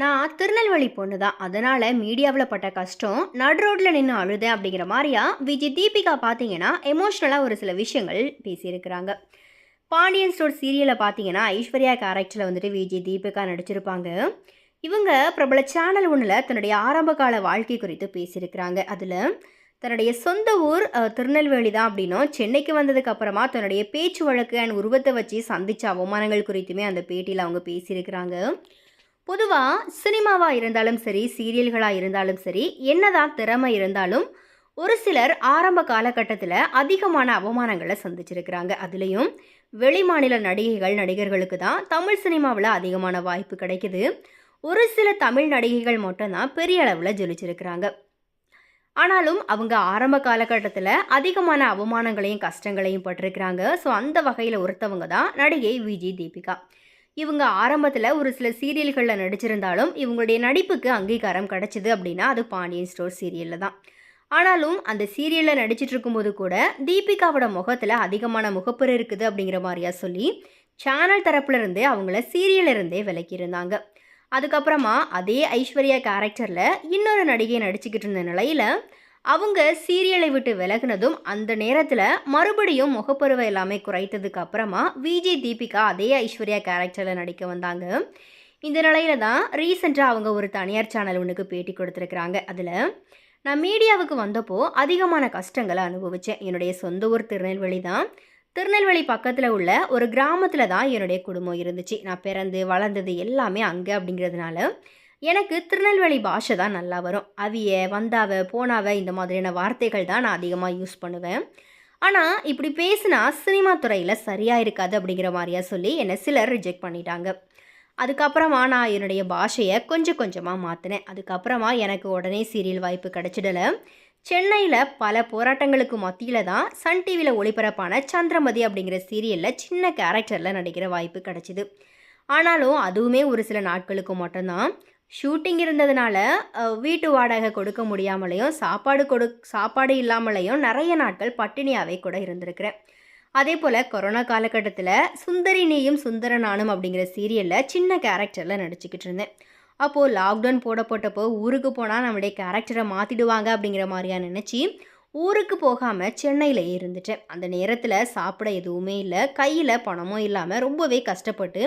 நான் திருநெல்வேலி பொண்ணு தான். அதனால் மீடியாவில் பட்ட கஷ்டம் நடு ரோட்டில் நின்று அழுதேன் அப்படிங்கிற மாதிரியா விஜய் தீபிகா பார்த்தீங்கன்னா எமோஷ்னலாக ஒரு சில விஷயங்கள் பேசியிருக்கிறாங்க. பாண்டியன் ஸ்டோர் சீரியலில் பார்த்தீங்கன்னா ஐஸ்வர்யா கேரக்டரில் வந்துட்டு விஜய் தீபிகா நடிச்சிருப்பாங்க. இவங்க பிரபல சேனல் ஒன்றில் தன்னுடைய ஆரம்பகால வாழ்க்கை குறித்து பேசியிருக்கிறாங்க. அதில் தன்னுடைய சொந்த ஊர் திருநெல்வேலி தான் அப்படின்னும் சென்னைக்கு வந்ததுக்கு அப்புறமா தன்னுடைய பேச்சு வழக்கு அண்ட் உருவத்தை வச்சு சந்தித்த அவமானங்கள் குறித்துமே அந்த பேட்டியில் அவங்க பேசியிருக்கிறாங்க. பொதுவாக சினிமாவாக இருந்தாலும் சரி சீரியல்களாக இருந்தாலும் சரி என்னதான் திறமை இருந்தாலும் ஒரு சிலர் ஆரம்ப காலகட்டத்தில் அதிகமான அவமானங்களை சந்திச்சிருக்கிறாங்க. அதுலேயும் வெளிமாநில நடிகைகள் நடிகர்களுக்கு தான் தமிழ் சினிமாவில் அதிகமான வாய்ப்பு கிடைக்குது. ஒரு சில தமிழ் நடிகைகள் மட்டும்தான் பெரிய அளவில் ஜொலிச்சிருக்கிறாங்க. ஆனாலும் அவங்க ஆரம்ப காலகட்டத்தில் அதிகமான அவமானங்களையும் கஷ்டங்களையும் பட்டிருக்கிறாங்க. ஸோ அந்த வகையில் ஒருத்தவங்க தான் நடிகை விஜி தீபிகா. இவங்க ஆரம்பத்தில் ஒரு சில சீரியல்களில் நடிச்சிருந்தாலும் இவங்களுடைய நடிப்புக்கு அங்கீகாரம் கிடைச்சிது அப்படின்னா அது பாண்டியன் ஸ்டோர் சீரியலில் தான். ஆனாலும் அந்த சீரியலில் நடிச்சிட்டு இருக்கும்போது கூட தீபிகாவோட முகத்தில் அதிகமான முகப்பரு இருக்குது அப்படிங்கிற மாதிரியா சொல்லி சேனல் தரப்புலருந்தே அவங்கள சீரியல்ல இருந்தே விலக்கியிருந்தாங்க அதுக்கப்புறமா அதே ஐஸ்வர்யா கேரக்டரில் இன்னொரு நடிகை நடிச்சுக்கிட்டு இருந்த நிலையில் அவங்க சீரியலை விட்டு விலகுனதும் அந்த நேரத்தில் மறுபடியும் முகப்பருவை எல்லாமே குறைத்ததுக்கு அப்புறமா விஜய் தீபிகா அதே ஐஸ்வர்யா கேரக்டரில் நடிக்க வந்தாங்க. இந்த நிலையில தான் ரீசெண்டாக அவங்க ஒரு தனியார் சேனல் ஒன்றுக்கு பேட்டி கொடுத்துருக்குறாங்க. அதில் நான் மீடியாவுக்கு வந்தப்போ அதிகமான கஷ்டங்களை அனுபவித்தேன் என்னுடைய சொந்த ஊர் திருநெல்வேலி தான். திருநெல்வேலி பக்கத்தில் உள்ள ஒரு கிராமத்தில் தான் என்னுடைய குடும்பம் இருந்துச்சு. நான் பிறந்து வளர்ந்தது எல்லாமே அங்கே அப்படிங்கிறதுனால எனக்கு திருநெல்வேலி பாஷை தான் நல்லா வரும். அவிய வந்தாவ போனாவ இந்த மாதிரியான வார்த்தைகள் தான் நான் அதிகமாக யூஸ் பண்ணுவேன். ஆனால் இப்படி பேசினா சினிமா துறையில் சரியாக இருக்காது அப்படிங்கிற மாதிரியா சொல்லி என்னை சிலர் ரிஜெக்ட் பண்ணிட்டாங்க. அதுக்கப்புறமா நான் என்னுடைய பாஷையை கொஞ்சம் கொஞ்சமாக மாற்றினேன் அதுக்கப்புறமா எனக்கு உடனே சீரியல் வாய்ப்பு கிடச்சிடலை. சென்னையில் பல போராட்டங்களுக்கு மத்தியில் தான் சன் டிவியில் ஒளிபரப்பான சந்திரமதி அப்படிங்கிற சீரியலில் சின்ன கேரக்டரில் நடிக்கிற வாய்ப்பு கிடச்சிது. ஆனாலும் அதுவுமே ஒரு சில நாட்களுக்கு மட்டும்தான். ஷூட்டிங் இருந்ததுனால வீட்டு வாடகை கொடுக்க முடியாமலையும் சாப்பாடு கொடு சாப்பாடு இல்லாமலையும் நிறைய நாட்கள் பட்டினியாகவே கூட இருந்திருக்கிறேன். அதே போல் கொரோனா காலகட்டத்தில் சுந்தரி நீயும் சுந்தர நானும் அப்படிங்கிற சீரியலில் சின்ன கேரக்டரில் நடிச்சுக்கிட்டு இருந்தேன். அப்போது லாக்டவுன் போடப்பட்டப்போ ஊருக்கு போனால் நம்முடைய கேரக்டரை மாற்றிடுவாங்க அப்படிங்கிற மாதிரியா நினச்சி ஊருக்கு போகாமல் சென்னையிலேயே இருந்துட்டேன். அந்த நேரத்தில் சாப்பிட எதுவுமே இல்லை கையில் பணமும் இல்லாமல் ரொம்பவே கஷ்டப்பட்டு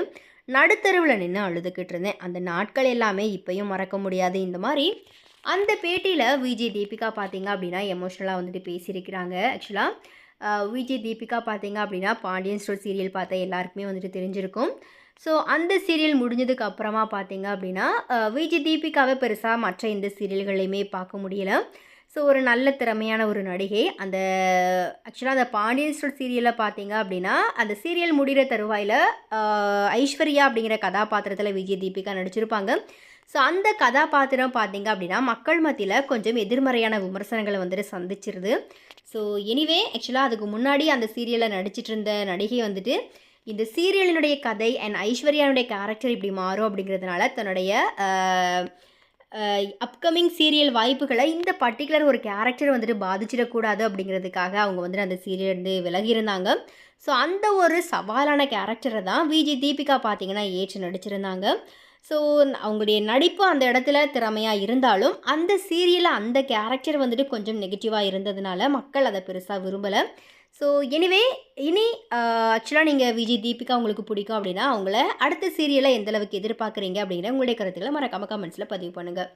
நடுத்தருவில் நின்று அழுதுகிட்டு இருந்தேன் அந்த நாட்கள் எல்லாமே இப்பயும் மறக்க முடியாது. இந்த மாதிரி அந்த பேட்டியில் விஜய் தீபிகா பார்த்தீங்க அப்படின்னா எமோஷ்னலாக வந்துட்டு பேசியிருக்கிறாங்க. ஆக்சுவலாக விஜய் தீபிகா பார்த்தீங்க அப்படின்னா பாண்டியன் ஸ்டோர் சீரியல் பார்த்த எல்லாருக்குமே வந்துட்டு தெரிஞ்சிருக்கும். ஸோ அந்த சீரியல் முடிஞ்சதுக்கு அப்புறமா பார்த்தீங்க அப்படின்னா விஜய் தீபிகாவை பெருசாக மற்ற இந்த சீரியல்களையுமே பார்க்க முடியல. ஸோ ஒரு நல்ல திறமையான ஒரு நடிகை. அந்த ஆக்சுவலாக அந்த பாண்டியன் சீரியலில் பார்த்தீங்க அப்படின்னா அந்த சீரியல் முடிகிற தருவாயில் ஐஸ்வர்யா அப்படிங்கிற கதாபாத்திரத்தில் விஜய் தீபிகா நடிச்சிருப்பாங்க. ஸோ அந்த கதாபாத்திரம் பார்த்தீங்க அப்படின்னா மக்கள் மத்தியில் கொஞ்சம் எதிர்மறையான விமர்சனங்களை வந்துட்டு சந்திச்சிருது. ஸோ எனிவே ஆக்சுவலாக அதுக்கு முன்னாடி அந்த சீரியலில் நடிச்சிட்டு இருந்த நடிகை வந்துட்டு இந்த சீரியலினுடைய கதை அண்ட் ஐஸ்வர்யானுடைய கேரக்டர் இப்படி மாறும் அப்படிங்கிறதுனால தன்னுடைய அப்கமிங் சீரியல் வாய்ப்புகளை இந்த பர்டிகுலர் ஒரு கேரக்டர் வந்துட்டு பாதிச்சிடக்கூடாது அப்படிங்கிறதுக்காக அவங்க வந்துட்டு அந்த சீரியல் விலகியிருந்தாங்க விலகி இருந்தாங்க ஸோ அந்த ஒரு சவாலான கேரக்டரை தான் விஜி தீபிகா பார்த்தீங்கன்னா ஏற்று நடிச்சிருந்தாங்க. ஸோ அவங்களுடைய நடிப்பு அந்த இடத்துல திறமையாக இருந்தாலும் அந்த சீரியலில் அந்த கேரக்டர் வந்துட்டு கொஞ்சம் நெகட்டிவாக இருந்ததுனால மக்கள் அதை பெருசாக விரும்பலை. ஸோ எனிவே இனி ஆக்சுவலாக நீங்கள் விஜய் தீபிகா உங்களுக்கு பிடிக்கும் அப்படின்னா அவங்கள அடுத்த சீரியலை எந்த அளவுக்கு எதிர்பார்க்குறீங்க அப்படிங்கிற உங்களுடைய கருத்துக்களை மறக்காம கமெண்ட்ஸில் பதிவு பண்ணுங்கள்